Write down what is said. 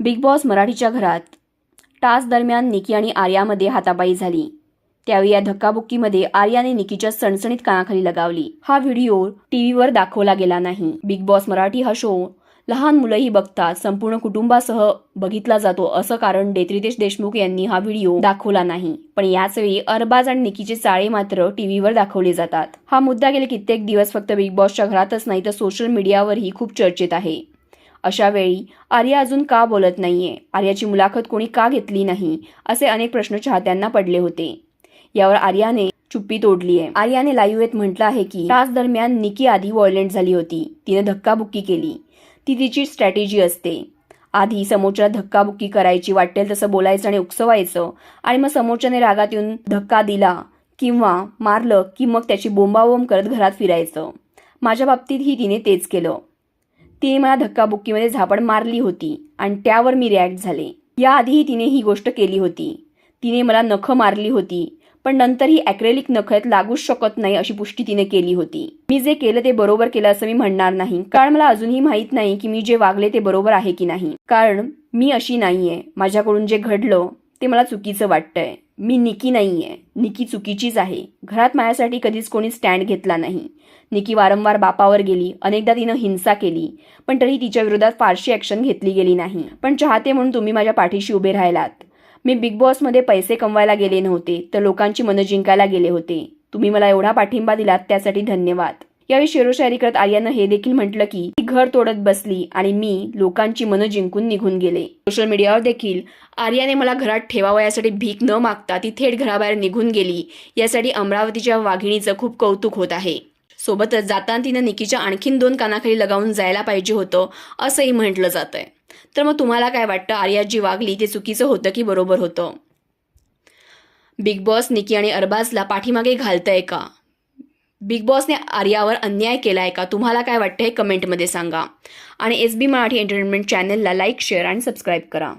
Big boss मराठीच्या घरात. टास दरम्यान निकी आणि आर्यामध्ये हातापाई झाली. त्यावेळी या धक्काबुक्कीमध्ये आर्याने निकीच्या सणसणीत कानाखाली लगावली. हा व्हिडिओ टीव्हीवर दाखवला गेला नाही. बिग बॉस मराठी हा शो लहान मुलंही बघतात संपूर्ण कुटुंबासह बघितला जातो असं कारण डेत्रितेश देशमुख यांनी हा व्हिडिओ दाखवला नाही. पण याच वेळी अरबाज आणि निकीचे चाळे मात्र टीव्हीवर दाखवले जातात. हा मुद्दा गेले कित्येक दिवस फक्त बिग बॉसच्या घरातच नाही तर सोशल मीडियावरही खूप चर्चेत आहे. अशा वेळी आर्या अजून का बोलत नाहीये? आर्याची मुलाखत कोणी का घेतली नाही? असे अनेक प्रश्न चाहत्यांना पडले होते. यावर आर्याने चुप्पी तोडली आहे आर्याने लाईव्ह येत म्हटलं आहे की तास दरम्यान निकी आधी व्हायलेंट झाली होती. तिने धक्काबुक्की केली. ती तिची स्ट्रॅटेजी असते. आधी समोरच्याला धक्काबुक्की करायची वाटेल तसं बोलायचं आणि उकसवायचं आणि मग समोरच्याने रागात येऊन धक्का दिला किंवा मारलं की मग त्याची बोंबाबोंब करत घरात फिरायचं. माझ्या बाबतीतही तिने तेच केलं. तिने मला धक्काबुक्कीमध्ये झापड मारली होती आणि त्यावर मी रिॲक्ट झाले. याआधीही तिने ही गोष्ट केली होती. तिने मला नखं मारली होती पण नंतर ही ॲक्रेलिक नखत लागूच शकत नाही अशी पुष्टी तिने केली होती. मी जे केलं ते बरोबर केलं असं मी म्हणणार नाही कारण मला अजूनही माहीत नाही की मी जे वागले ते बरोबर आहे की नाही. कारण मी अशी नाहीये. माझ्याकडून जे घडलं ते मला चुकीचं वाटतंय. मी निकी नाही आहे निकी चुकीचीच आहे. घरात माझ्यासाठी कधीच कोणी स्टँड घेतला नाही. निकी वारंवार बापावर गेली. अनेकदा तिनं हिंसा केली. पण तरी तिच्या विरोधात फारशी ॲक्शन घेतली गेली नाही. पण चाहते म्हणून तुम्ही माझ्या पाठीशी उभे राहिलात. मी बिग बॉसमध्ये पैसे कमवायला गेले नव्हते तर लोकांची मनं जिंकायला गेले होते. तुम्ही मला एवढा पाठिंबा दिलात त्यासाठी धन्यवाद. यावेळी शेरोशायरी करत आर्यानं हे देखील म्हटलं की ती घर तोडत बसली आणि मी लोकांची मनं जिंकून निघून गेले. सोशल मीडियावर देखील आर्याने मला घरात ठेवावं यासाठी भीक न मागता ती थेट घराबाहेर निघून गेली. यासाठी अमरावतीच्या वाघिणीचं खूप कौतुक होत आहे. सोबतच जाताना तिनं निकीच्या आणखीन दोन कानाखाली लगावून जायला पाहिजे होतं असंही म्हटलं जातंय. तर मग तुम्हाला काय वाटतं? आर्या जी वागली ते चुकीचं होतं की बरोबर होतं? बिग बॉस निकी आणि अरबाजला पाठीमागे घालतंय का? बिग बॉसने आर्यावर अन्याय केला आहे का? तुम्हाला काय वाटतं हे कमेंटमध्ये सांगा. आणि एस बी मराठी एंटरटेनमेंट चॅनलला लाईक शेअर आणि सबस्क्राईब करा.